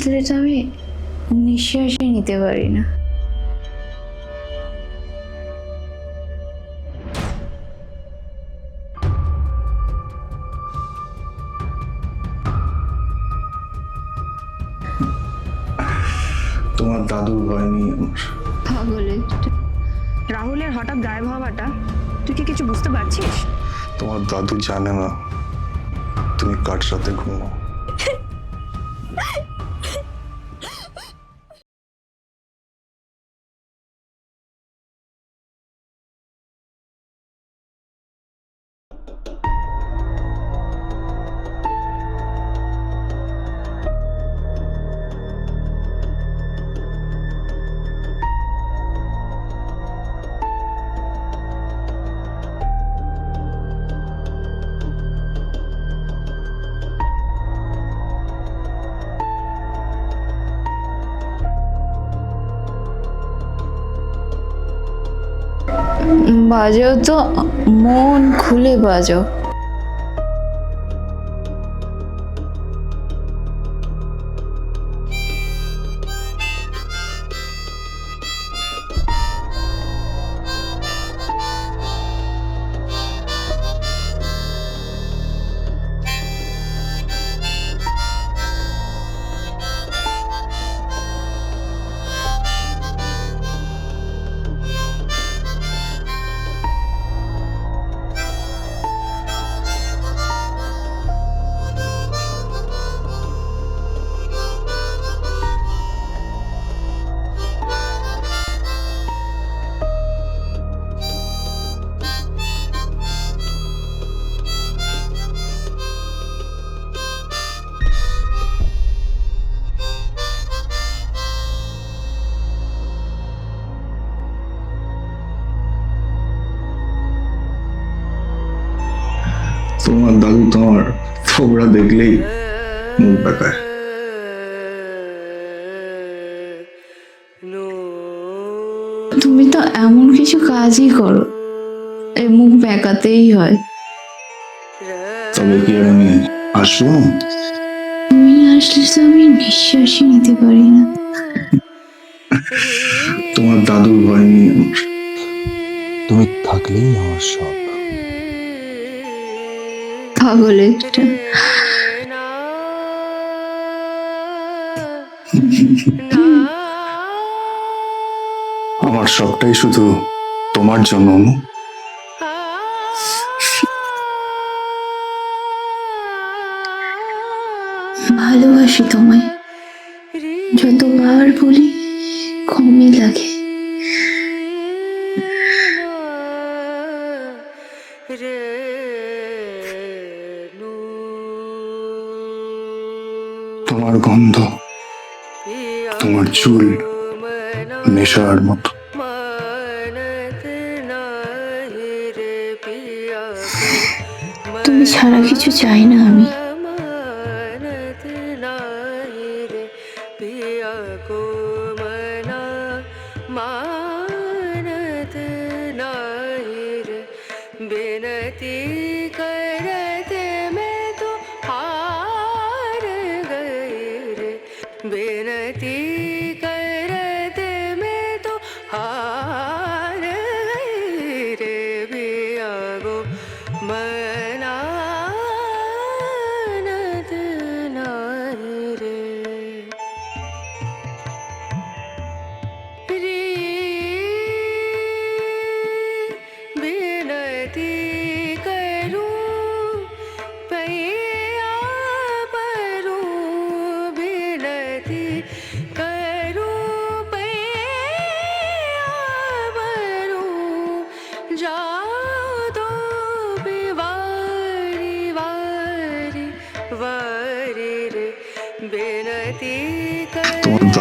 আসলে তো আমি নিঃশ্বাসই নিতে পারি না। তোমার দাদুর ভয় নিয়ে আমার পাগল রাহুলের হঠাৎ গায়েব হওয়াটা তুই কি কিছু বুঝতে পারছিস? তোমার দাদু জানে না তুমি কার সাথে ঘুমাও। বাজাও তো মন খুলে বাজাও। দেখলেই মুখ বেকায় তুমি তো এমন কিছু কাজই করো এই মুখ বেঁকাতেই হয়। তবে কি আমি আসব? তুমি আসলে তো আমি নিঃশ্বাসই নিতে পারি না। তোমার দাদুর ভয় নিয়ে আমার তুমি থাকলেই আমার সব। পাগল একটা আমার সবটাই শুধু তোমার জন্য। ভালোবাসি তোমায় যতবার বলি কমই লাগে নেশার মতো। তুমি ছাড়া কিছু চাই না আমি। मना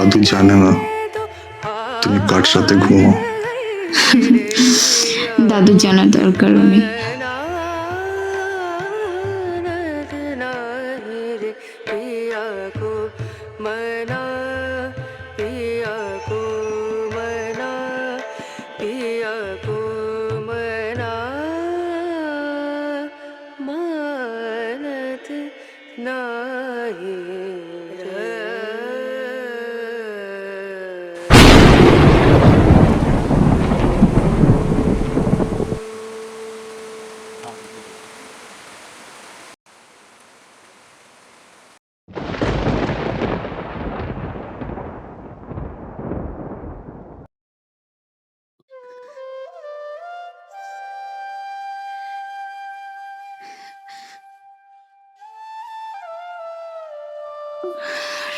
जादू जाने ना तुम्हें काट साते घूमो दादू जाना डर करो मैं Nahi.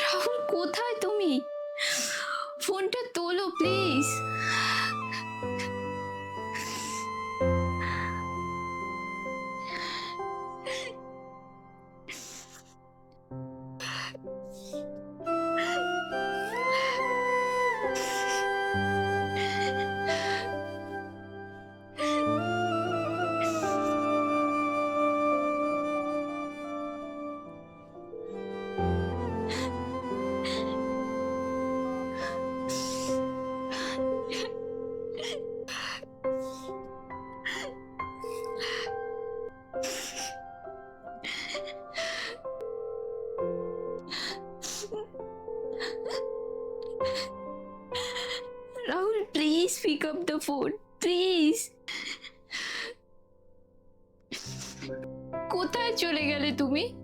রাহুল কোথায় তুমি? ফোনটা তোলো please pick up the phone please কোথায় চলে গেলে তুমি?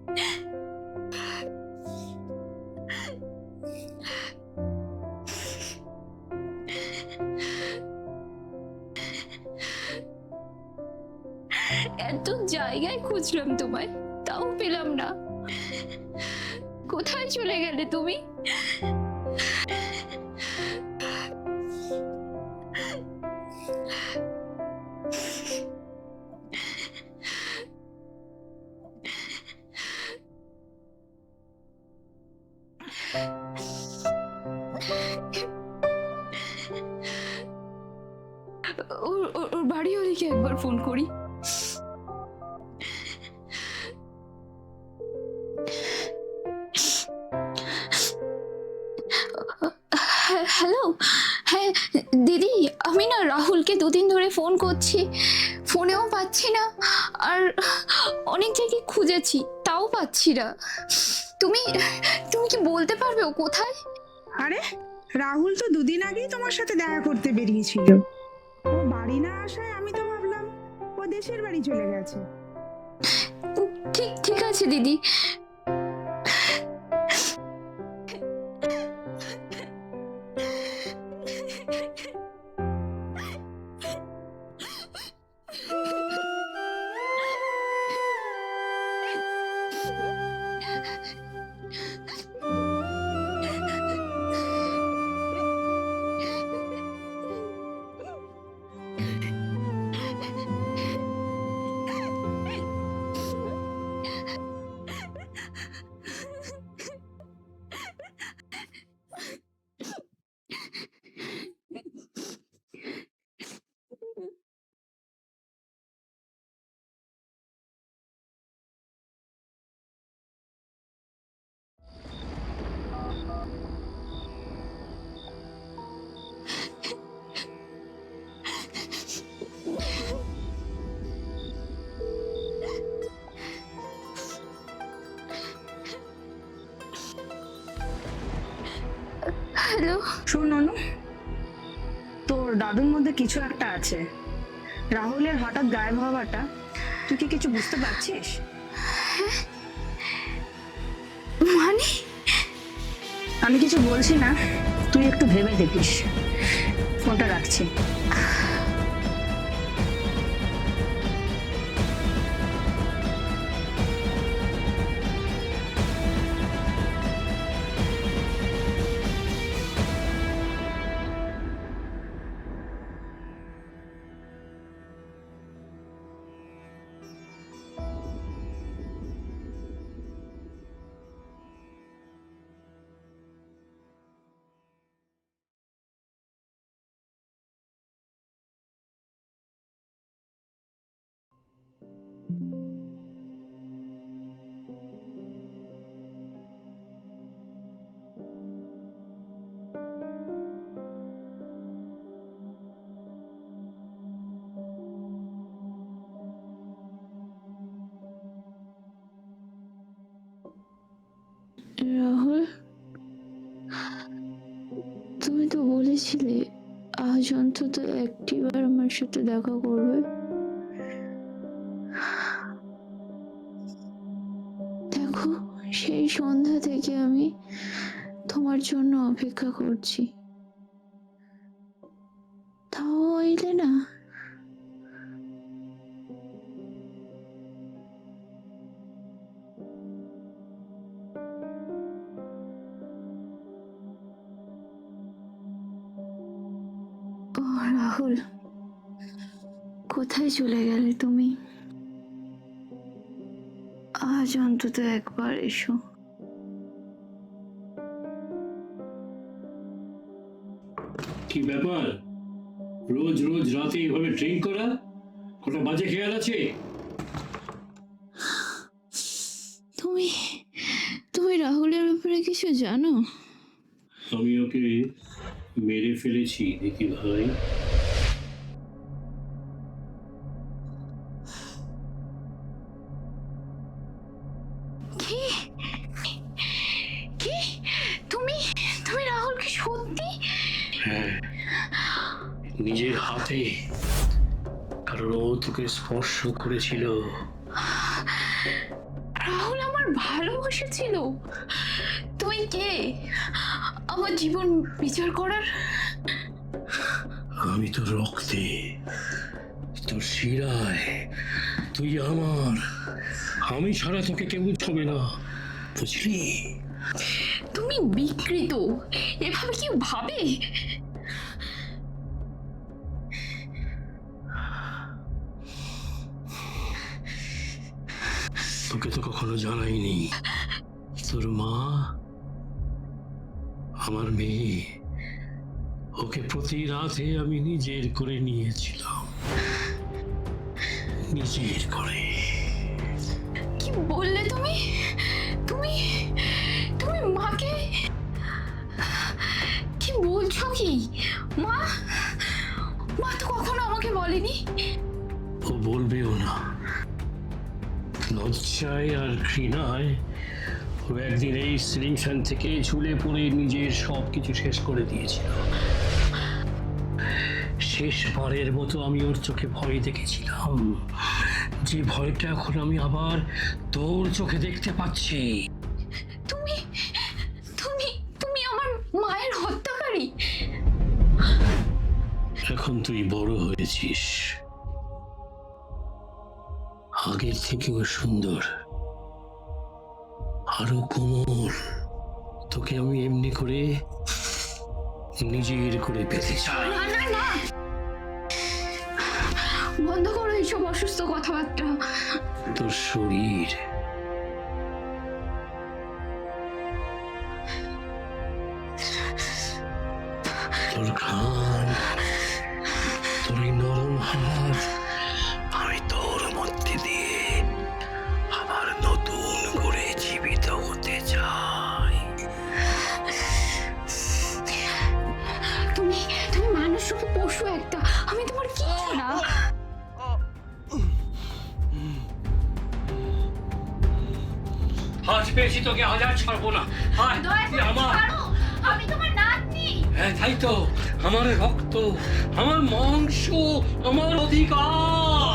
এত জায়গায় খুঁজলাম তোমায় তাও পেলাম না। কোথায় চলে গেলে তুমি? ওর ওর- বাড়ি ওদিকে একবার ফোন করি। হ্যাঁ, হ্যালো হ্যাঁ দিদি আমি না রাহুলকে দুদিন ধরে ফোন করছি। ফোনেও পাচ্ছি না আর অনেক জায়গায় খুঁজেছি তাও পাচ্ছি না। তুমি তুমি কি বলতে পারবে ও কোথায়? আরে রাহুল তো দুদিন আগেই তোমার সাথে দেখা করতে বেরিয়েছিল। ও বাড়ি না আসায় আমি তো ভাবলাম ও দেশের বাড়ি চলে গেছে। ঠিক ঠিক আছে দিদি। হ্যালো। শোন অনু তোর দাদুর মধ্যে কিছু একটা আছে। রাহুলের হঠাৎ গায়েব হওয়াটা তুই কি কিছু বুঝতে পারছিস? মানে? আমি কিছু বলছি না তুই একটু ভেবে দেখিস। ফোনটা রাখছি। বলেছিলে, আজ অন্তত একটিবার আমার সাথে দেখা করবে। দেখো, সেই সন্ধ্যা থেকে আমি তোমার জন্য অপেক্ষা করছি। রাহুল কোথায় চলে গেলে তুমি? আজ অন্তত একবার এসো। কি ব্যাপার? রোজ রোজ রাতে এইভাবে ড্রিঙ্ক করা? কোনো বাজে খেয়াল আছে? তুমি তুমি রাহুলের ব্যাপারে কিছু জানো? আমি ওকে মেরে ফেলেছি? দেখি ভাই। তুমি তুমি রাহুলকে সত্যি? হ্যাঁ নিজের হাতে কারণ ও তোকে স্পর্শ করেছিল। রাহুল আমার ভালোবাসেছিল। তুই কে? আমার জীবন বিচার করার? আমি তো রক্তে তোর শিরায় তুই আমার আমি ছাড়া তোকে কেউ ছবে না বুঝলি? তুমি বিকৃত এভাবে কি ভাবে? তোকে তো কখনো জানাইনি তোর মা আমার মেয়ে। ওকে প্রতি রাতে আমি নিজের করে নিয়েছিলাম। নিজের করে। কি বললে তুমি? তুমি তুমি মাকে? কি বলছো কি? মা মা তো কখনো আমাকে বলেনি। ও বলবেও না। লজ্জায় আর ঘৃণায় একদিন এই সিলিং ফ্যান থেকে ঝুলে পড়ে নিজের সব কিছু শেষ করে দিয়েছিল। শেষবারের মতো আমি ওর চোখে ভয় দেখেছিলাম। যে ভয়টা এখন আমি আবার তোর চোখে দেখতে পাচ্ছি। তুমি তুমি তুমি আমার মায়ের হত্যাকারী। এখন তুই বড় হয়েছিস। আগের থেকেও সুন্দর। আরও কোমল তোকে আমি এমনি করে নিজের করে পেতে চাই। বন্ধ করো এইসব অসুস্থ কথাবার্তা। তোর শরীর না। হাত পেয়েছি তোকে হাজার ছাড়বো না। হাত আমার। আমি তোমার নাতনি। হ্যাঁ তাই তো। আমার রক্ত আমার মাংস আমার অধিকার।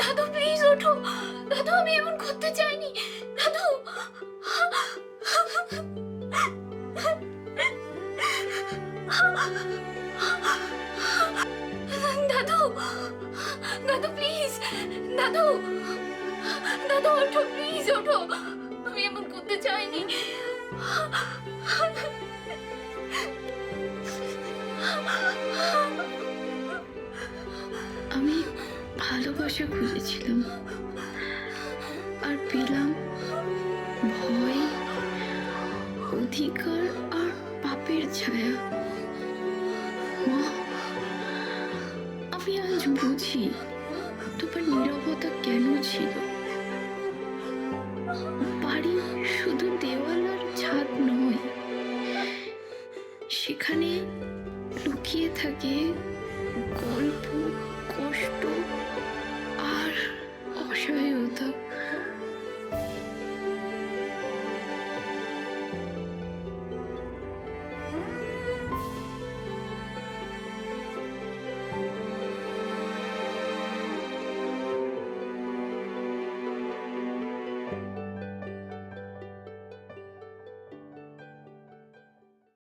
দাদু প্লিজ ওঠো। দাদু, আমি এমন করতে চাইনি। দাদু। দাদু দাদু প্লিজ দাদু দাদু, ওঠো প্লিজ ওঠো। ভালোবাসা খুঁজেছিলাম। আর পেলাম ভয়, অধিকার আর পাপের ছায়া। মা, আমি আজ বুঝি তোমার নিরবতা কেন ছিল? বাড়ি শুধু দেওয়াল আর ছাদ নয়, সেখানে লুকিয়ে থাকে গল্প, কষ্ট